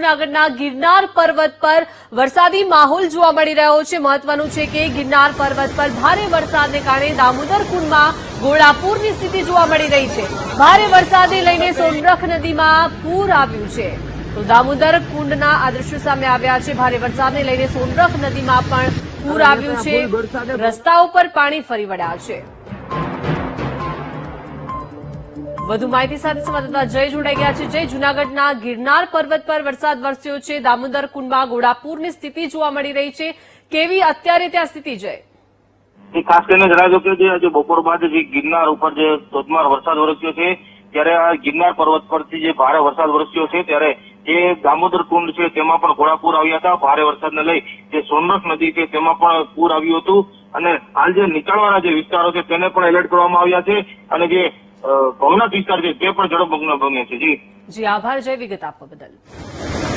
જૂનાગઢના ગિરનાર પર્વત પર વરસાદી માહોલ જોવા મળી રહ્યો છે. મહત્વનું છે કે ગિરનાર પર્વત પર ભારે વરસાદને કારણે દામોદર કુંડમાં ગોળાપૂરની સ્થિતિ જોવા મળી રહી છે. ભારે વરસાદને લઈને સોનરખ નદીમાં પૂર આવ્યું છે. તો દામોદર કુંડના આ દ્રશ્યો સામે આવ્યા છે. ભારે વરસાદને લઈને સોનરખ નદીમાં પણ પૂર આવ્યું છે. રસ્તાઓ પર પાણી ફરી વળ્યા છે. વધુ માહિતી સાથે સંવાદદાતા જય જોડાઈ ગયા છે. જય જૂનાગઢના ગિરનાર પર્વત પર વરસાદ વરસ્યો છે. દામોદર, કુંડમાં ઘોડાપુરની સ્થિતિ જોવા મળી રહી છે. કેવી અત્યારે ત્યાં સ્થિતિ, જય? ખાસ કરીને જણાવ્યું કે જે આજે બપોર બાદ જે ગિરનાર ઉપર જે ધોધમાર વરસાદ વરસ્યો છે, ત્યારે આ ગિરનાર પર્વત પરથી જે ભારે વરસાદ વરસ્યો છે, ત્યારે જે દામોદર કુંડ છે, તેમાં પણ ઘોડાપુર આવ્યા હતા. ભારે વરસાદને લઈ જે સોનરસ નદી છે, તેમાં પણ પૂર આવ્યું હતું. અને હાલ જે નીચાણવાળા જે વિસ્તારો છે, તેને પણ એલર્ટ કરવામાં આવ્યા છે. અને જે ભવનાથ વિસ્તાર છે, તે પણ જળમગ્ન બન્યો છે, જી. જી, આભાર, જય વિગત આપવા બદલ.